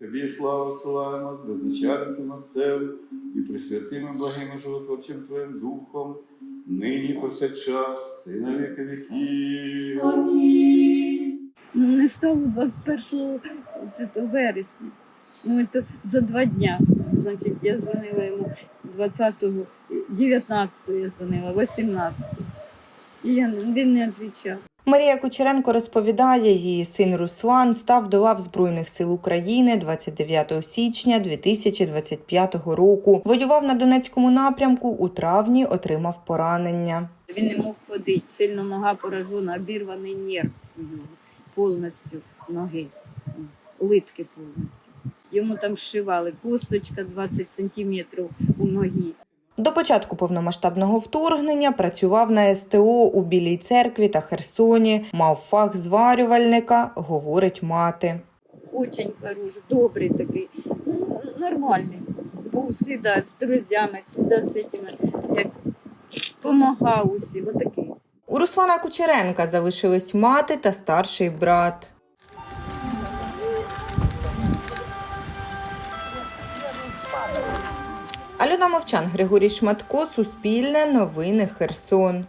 Тобі славу силаємо з безначальним Отцем і присвятим і благим животворчим Твоїм Духом, нині повсякчас, і на віки віків. Ну, не стало 21 вересня. Ну, это за два дня. Значить, я дзвонила йому 20-го, 19-го я дзвонила, 18-го. І він не відповідав. Марія Кучеренко розповідає, її син Руслан став до лав Збройних сил України 29 січня 2025 року. Воював на Донецькому напрямку. У травні отримав поранення. Він не мог ходити, сильно нога поражена, обірваний нерв повністю ноги, литки повністю. Йому там зшивали косточка 20 сантиметрів у ногі. До початку повномасштабного вторгнення працював на СТО у Білій церкві та Херсоні. Мав фах зварювальника, говорить мати. Очень хороший, добрий такий, ну, нормальний. Був завжди з друзями, завжди з цими, як допомагав усім, отакий. У Руслана Кучеренка залишились мати та старший брат. Альона Мовчан, Григорій Шматко, Суспільне, Новини Херсон.